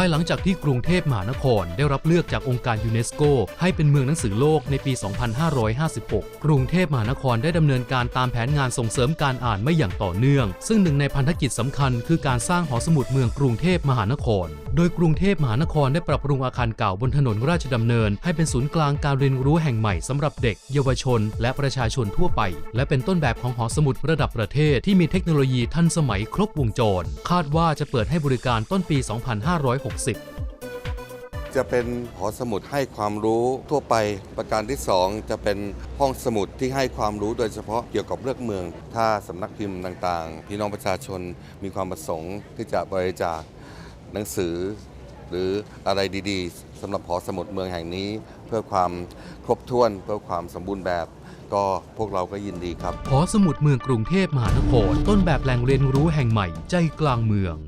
ายหลังจากที่กรุงเทพมหานคร ได้รับเลือกจากองค์การยูเนสโก ให้เป็นเมืองหนังสือโลกในปี 2556 กรุงเทพมหานครได้ดำเนินการตามแผนงานส่งเสริมการอ่านไม่อย่างต่อเนื่อง ซึ่งหนึ่งในพันธกิจสำคัญคือการสร้างหอสมุดเมืองกรุงเทพมหานคร โดยกรุงเทพมหานครได้ปรับปรุงอาคารเก่าบนถนนราชดำเนิน ให้เป็นศูนย์กลางการเรียนรู้แห่งใหม่สำหรับเด็ก เยาวชน และประชาชนทั่วไป และเป็นต้นแบบของหอสมุดระดับประเทศที่มีเทคโนโลยีทันสมัยครบวงจร คาดว่าจะเปิดให้บริการต้นปี 2560จะเป็นหอสมุดให้ความรู้ทั่วไปประการที่ 2 จะเป็นห้องสมุดที่ให้ความรู้โดยเฉพาะเกี่ยวกับเรื่องเมือง ถ้าสำนักพิมพ์ต่างๆ พี่น้องประชาชนมีความประสงค์ที่จะบริจาค หนังสือ หรืออะไรดีๆสำหรับหอสมุดเมืองแห่งนี้ เพื่อความครบถ้วนเพื่อความสมบูรณ์แบบ ก็พวกเราก็ยินดีครับ หอสมุดเมืองกรุงเทพมหานคร ต้นแบบแหล่งเรียนรู้แห่งใหม่ใจกลางเมือง